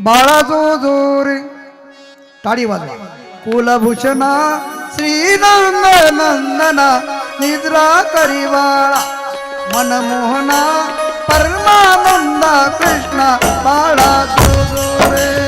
बाळाचो जोर. ताडी वाजवा. कुलभूषणा श्रीनंद नंदना निद्रा करी बाळा. मनमोहना परमानंदा कृष्णा बाळा जोरे.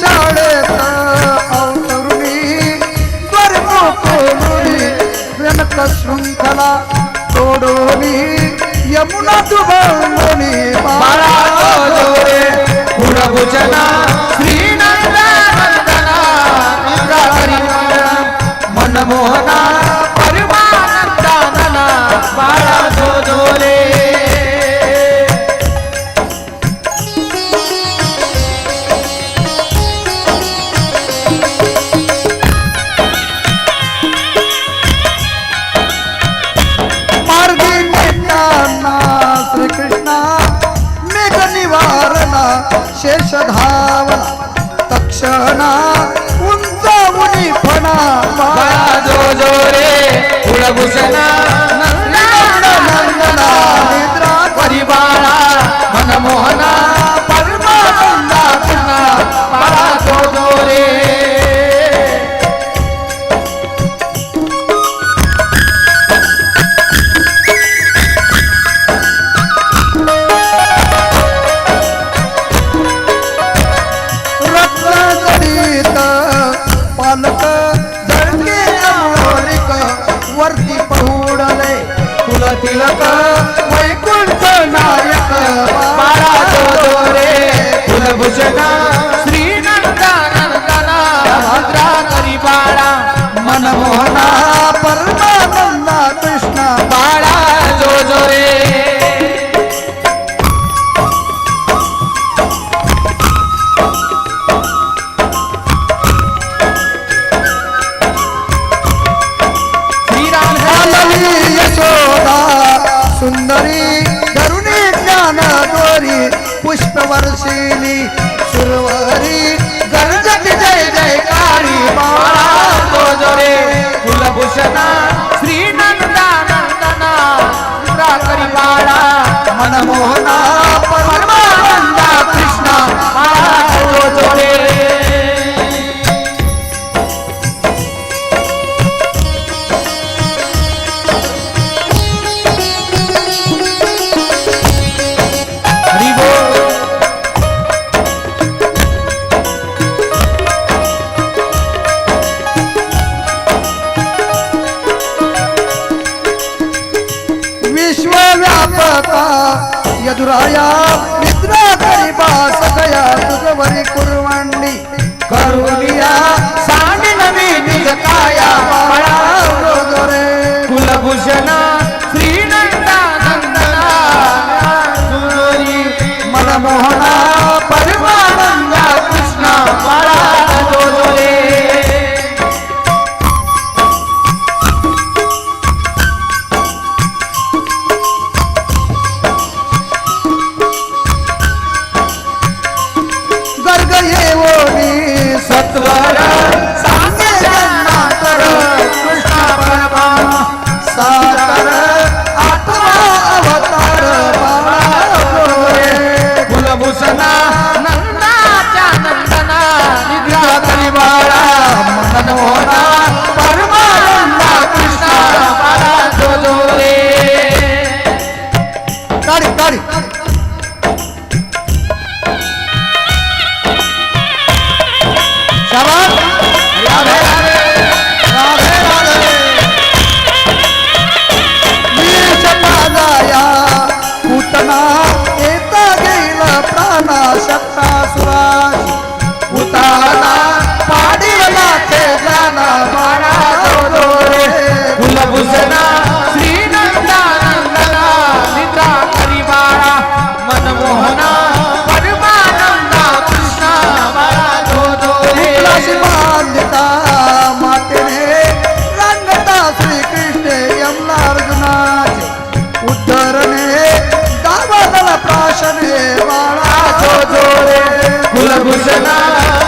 शाळेचा अवतरुणी कोरुणी व्यनक शृंखला तोडोनी यमुना दुबवणी बाळा तोडोरे पुरभुजना श्रीनंदना मनमोहना वेग निवारणा शेष धावला तक्षणा उंचावणी फणा जो जो रे कुळभूषणा नंदना निद्रा परिवारा मनमोहना नायक वैकुंठ नायक बाळा जो रे कुलभूषणा श्री नंदा नंदना मनमोहना परमात्मा Krishna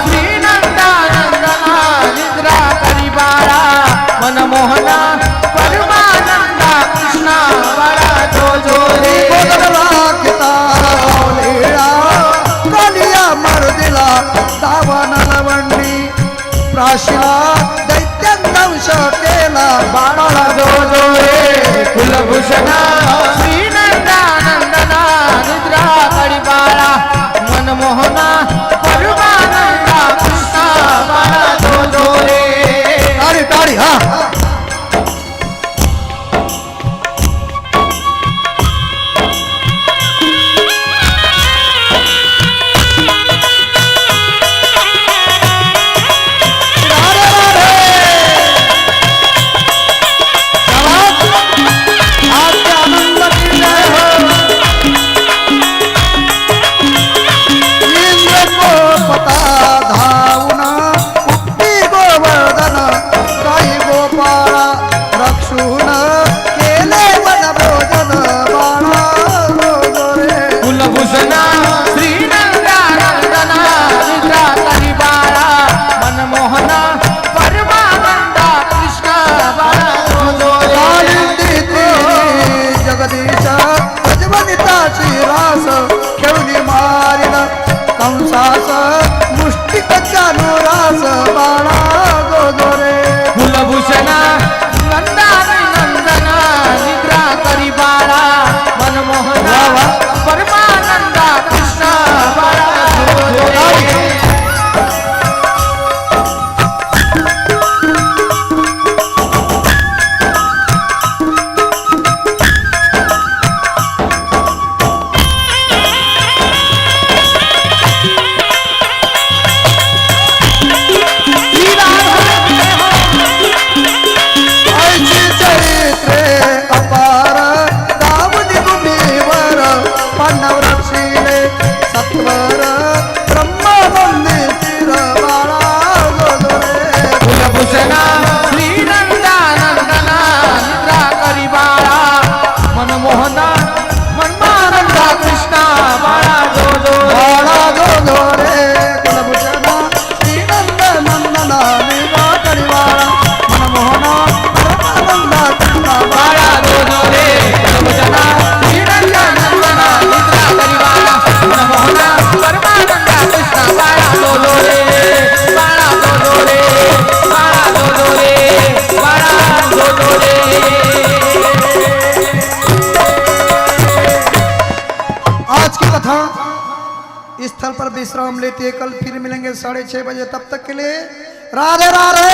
Vamos a यहाँ पर विश्राम लेते हैं। कल फिर मिलेंगे साढ़े छह बजे, तब तक के लिए राधे राधे।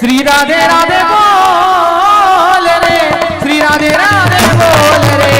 श्री राधे राधे बोल रे, श्री राधे राधे बोल रे।